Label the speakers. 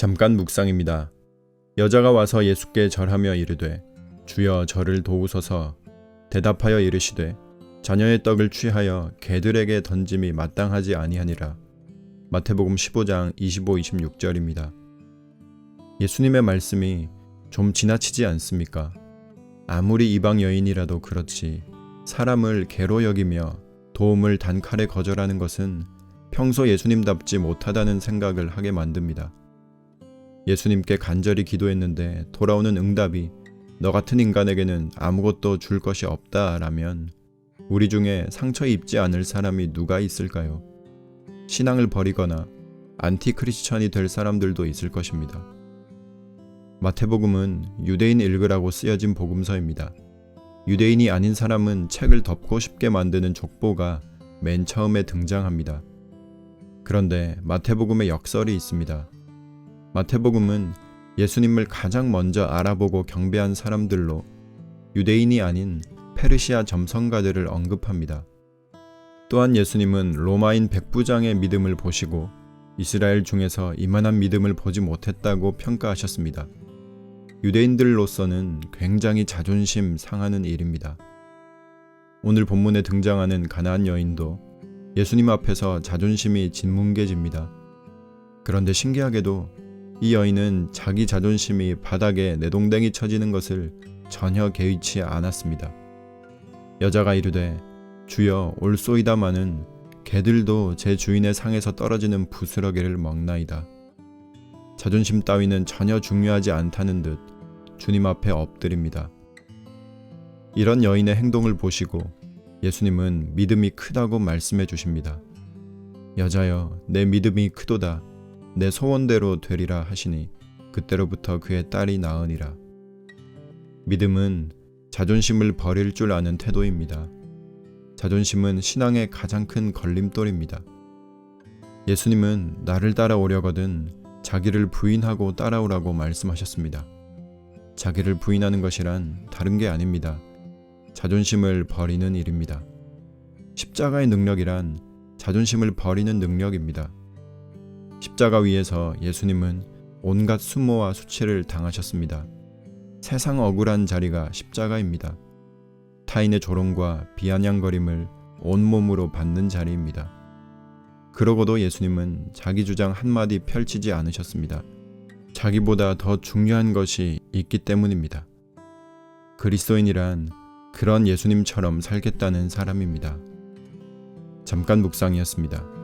Speaker 1: 잠깐 묵상입니다. 여자가 와서 예수께 절하며 이르되 주여 저를 도우소서 대답하여 이르시되 자녀의 떡을 취하여 개들에게 던짐이 마땅하지 아니하니라. 마태복음 15장 25, 26절입니다. 예수님의 말씀이 좀 지나치지 않습니까? 아무리 이방 여인이라도 그렇지 사람을 개로 여기며 도움을 단칼에 거절하는 것은 평소 예수님답지 못하다는 생각을 하게 만듭니다. 예수님께 간절히 기도했는데 돌아오는 응답이 너 같은 인간에게는 아무것도 줄 것이 없다라면 우리 중에 상처 입지 않을 사람이 누가 있을까요? 신앙을 버리거나 안티 크리스천이 될 사람들도 있을 것입니다. 마태복음은 유대인 읽으라고 쓰여진 복음서입니다. 유대인이 아닌 사람은 책을 덮고 싶게 만드는 족보가 맨 처음에 등장합니다. 그런데 마태복음의 역설이 있습니다. 마태복음은 예수님을 가장 먼저 알아보고 경배한 사람들로 유대인이 아닌 페르시아 점성가들을 언급합니다. 또한 예수님은 로마인 백부장의 믿음을 보시고 이스라엘 중에서 이만한 믿음을 보지 못했다고 평가하셨습니다. 유대인들로서는 굉장히 자존심 상하는 일입니다. 오늘 본문에 등장하는 가나안 여인도 예수님 앞에서 자존심이 짓뭉개집니다. 그런데 신기하게도 이 여인은 자기 자존심이 바닥에 내동댕이 쳐지는 것을 전혀 개의치 않았습니다. 여자가 이르되 주여 올소이다마는 개들도 제 주인의 상에서 떨어지는 부스러기를 먹나이다. 자존심 따위는 전혀 중요하지 않다는 듯 주님 앞에 엎드립니다. 이런 여인의 행동을 보시고 예수님은 믿음이 크다고 말씀해 주십니다. 여자여, 내 믿음이 크도다. 내 소원대로 되리라 하시니 그때로부터 그의 딸이 나으니라. 믿음은 자존심을 버릴 줄 아는 태도입니다. 자존심은 신앙의 가장 큰 걸림돌입니다. 예수님은 나를 따라오려거든 자기를 부인하고 따라오라고 말씀하셨습니다. 자기를 부인하는 것이란 다른 게 아닙니다. 자존심을 버리는 일입니다. 십자가의 능력이란 자존심을 버리는 능력입니다. 십자가 위에서 예수님은 온갖 수모와 수치를 당하셨습니다. 세상 억울한 자리가 십자가입니다. 타인의 조롱과 비아냥거림을 온몸으로 받는 자리입니다. 그러고도 예수님은 자기 주장 한마디 펼치지 않으셨습니다. 자기보다 더 중요한 것이 있기 때문입니다. 그리스도인이란 그런 예수님처럼 살겠다는 사람입니다. 잠깐 묵상이었습니다.